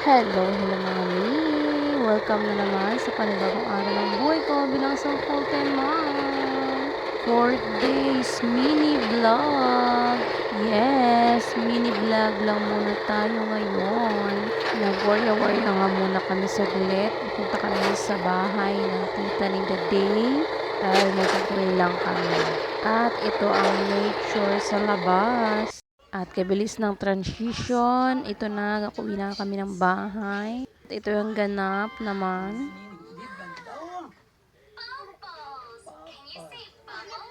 Hello, hello mga mi! Welcome na naman sa panibagong araw ng buhay ko bilang isang full-time mom. 4 days mini vlog. Yes, mini vlog lang muna tayo ngayon. Nag-warya-warya nga muna kami saglit. Punta kami sa bahay ng tita ni Day. Dahil magkakuloy lang kami. At ito ang nature sa labas. At kabilis ng transition, ito na, uwi na kami ng bahay. At ito yung ganap naman. Bubbles! Can you say bubbles?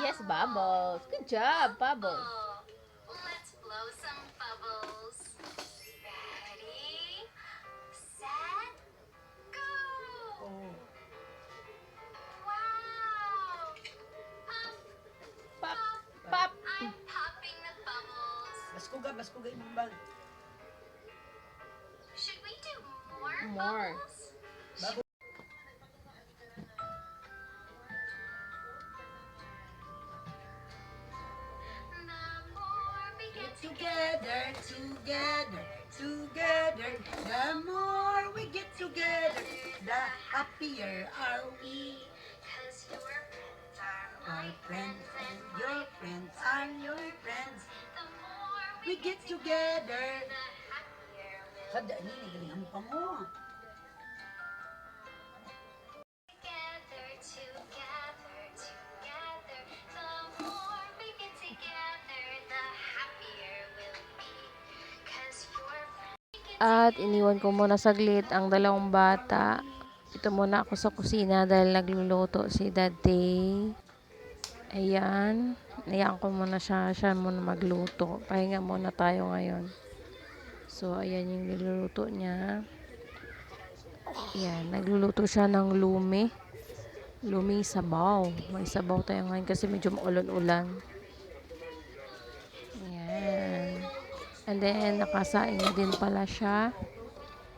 Yes, Bubbles. Good job, Bubbles. Let's blow some bubbles. Baskuga, baskuga yung bang. Should we do more, More. bubbles? The more we get Together, together, together. The more we get together, the happier are we. Cause your friends are My my friends friends and and your friends are your friends. We get together. the happier we'll Kada ni galingan pa mo. Together, together, together. The more we get together, the happier we'll be. Cause your friends At iniwan ko muna saglit ang dalawang bata. Ito muna ako sa kusina dahil nagluluto si Daddy. Ayan. Ayan ko muna siya. Siya muna magluto. Pahinga muna tayo ngayon. So, ayan yung niluluto niya. Ayan. Nagluluto siya ng lumi. Luming sabaw. May sabaw tayo ngayon kasi medyo maulan-ulan. Ayan. And then, nakasaing na din pala siya.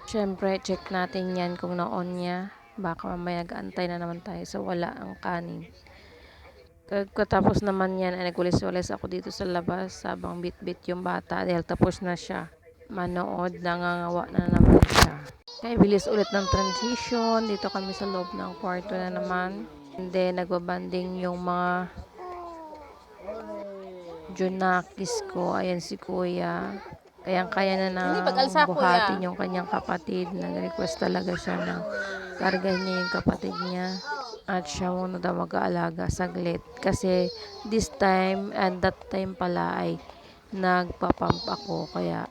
Siyempre, check natin yan kung na-on niya. Baka mamaya gaantay na naman tayo sa wala ang kanin. Pagkatapos naman yan, ay nagwalis-walis ako dito sa labas habang bit-bit yung bata dahil tapos na siya. Manood, nangangawa na naman siya. Kaya bilis ulit ng transition. Dito kami sa loob ng kwarto na naman. And then, nagbabanding yung mga Junakis ko. Ayan si kuya. Kaya kaya na na Hindi, pag-alsa, buhatin yung kanyang kapatid. Nag-request talaga siya na karga niya yung kapatid niya. At siya muna daw mag-aalaga saglit. Kasi this time and that time pala ay nagpapump ako. Kaya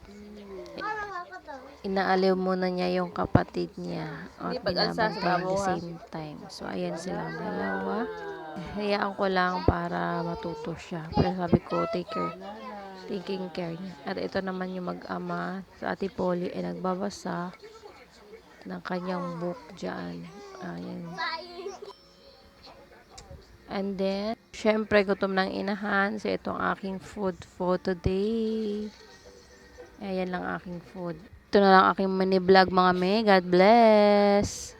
inaaliw muna niya yung kapatid niya. At binabantay at the same time. So, ayan silang dalawa. Hayaan ko lang para matuto siya. Pero sabi ko, take care. Taking care niya. At ito naman yung mag-ama sa Ate Polly ay nagbabasa ng kanyang book dyan. Ayan. And then, syempre, gutom ng inahan. So, itong aking food for today. Ayan lang aking food. Ito na lang aking mini vlog mga me. God bless!